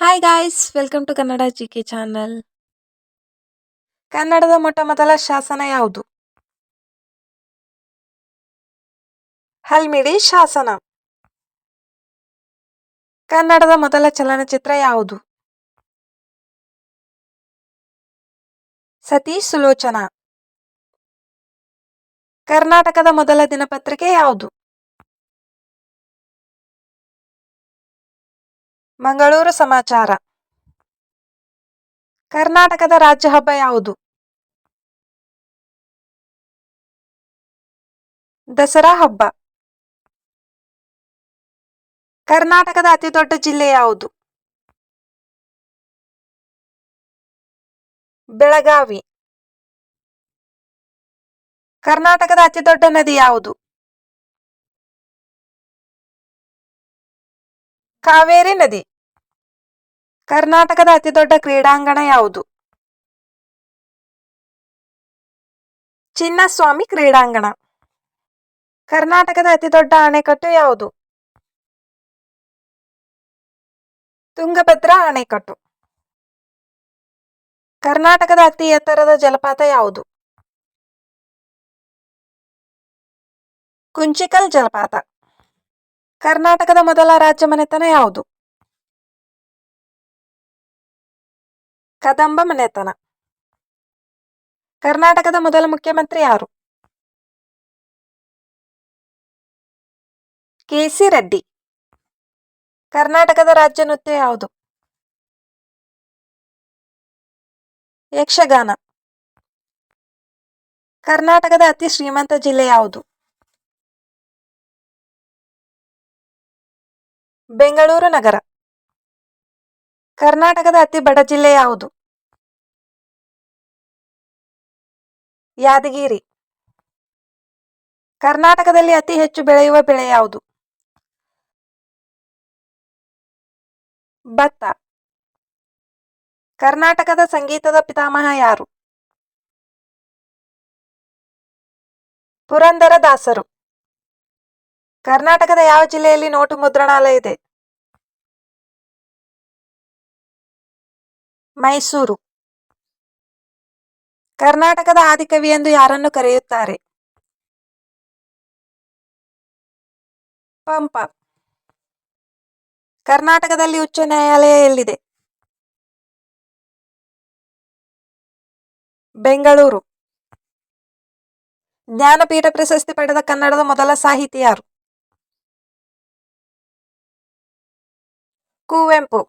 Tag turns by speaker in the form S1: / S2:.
S1: Hi guys welcome to Kannada G K channel ಕನ್ನಡದ ಮೊಟ್ಟ ಮೊದಲ ಶಾಸನ ಯಾವುದು? ಹಲ್ಮಿಡಿ ಶಾಸನ. ಕನ್ನಡದ ಮೊದಲ ಚಲನಚಿತ್ರ ಯಾವುದು? ಸತಿ ಸುಲೋಚನ. ಕರ್ನಾಟಕದ ಮೊದಲ ದಿನಪತ್ರಿಕೆ ಯಾವುದು? ಮಂಗಳೂರು ಸಮಾಚಾರ. ಕರ್ನಾಟಕದ ರಾಜ್ಯ ಹಬ್ಬ ಯಾವುದು? ದಸರಾ ಹಬ್ಬ. ಕರ್ನಾಟಕದ ಅತಿದೊಡ್ಡ ಜಿಲ್ಲೆ ಯಾವುದು? ಬೆಳಗಾವಿ. ಕರ್ನಾಟಕದ ಅತಿದೊಡ್ಡ ನದಿ ಯಾವುದು? ಕಾವೇರಿ ನದಿ. ಕರ್ನಾಟಕದ ಅತಿದೊಡ್ಡ ಕ್ರೀಡಾಂಗಣ ಯಾವುದು? ಚಿನ್ನಸ್ವಾಮಿ ಕ್ರೀಡಾಂಗಣ. ಕರ್ನಾಟಕದ ಅತಿದೊಡ್ಡ ಅಣೆಕಟ್ಟು ಯಾವುದು? ತುಂಗಭದ್ರಾ ಅಣೆಕಟ್ಟು ಕರ್ನಾಟಕದ ಅತಿ ಎತ್ತರದ ಜಲಪಾತ ಯಾವುದು? ಕುಂಚಿಕಲ್ ಜಲಪಾತ. ಕರ್ನಾಟಕದ ಮೊದಲ ರಾಜ್ಯ ಮನೆತನ ಯಾವುದು? ಕದಂಬ ಮನೆತನ. ಕರ್ನಾಟಕದ ಮೊದಲ ಮುಖ್ಯಮಂತ್ರಿ ಯಾರು? ಕೆಸಿ ರೆಡ್ಡಿ. ಕರ್ನಾಟಕದ ರಾಜ್ಯ ನೃತ್ಯ ಯಾವುದು? ಯಕ್ಷಗಾನ. ಕರ್ನಾಟಕದ ಅತಿ ಶ್ರೀಮಂತ ಜಿಲ್ಲೆ ಯಾವುದು? ಬೆಂಗಳೂರು ನಗರ. ಕರ್ನಾಟಕದ ಅತಿ ಬಡ ಜಿಲ್ಲೆ ಯಾವುದು? ಯಾದಗಿರಿ. ಕರ್ನಾಟಕದಲ್ಲಿ ಅತಿ ಹೆಚ್ಚು ಬೆಳೆಯುವ ಬೆಳೆ ಯಾವುದು? ಭತ್ತ. ಕರ್ನಾಟಕದ ಸಂಗೀತದ ಪಿತಾಮಹ ಯಾರು? ಪುರಂದರದಾಸರು. ಕರ್ನಾಟಕದ ಯಾವ ಜಿಲ್ಲೆಯಲ್ಲಿ ನೋಟು ಮುದ್ರಣಾಲಯ ಇದೆ? ಮೈಸೂರು. ಕರ್ನಾಟಕದ ಆದಿಕವಿ ಎಂದು ಯಾರನ್ನು ಕರೆಯುತ್ತಾರೆ? ಪಂಪ. ಕರ್ನಾಟಕದಲ್ಲಿ ಉಚ್ಚ ನ್ಯಾಯಾಲಯ ಎಲ್ಲಿದೆ? ಬೆಂಗಳೂರು. ಜ್ಞಾನಪೀಠ ಪ್ರಶಸ್ತಿ ಪಡೆದ ಕನ್ನಡದ ಮೊದಲ ಸಾಹಿತಿ ಯಾರು ಕುವೆಂಪು.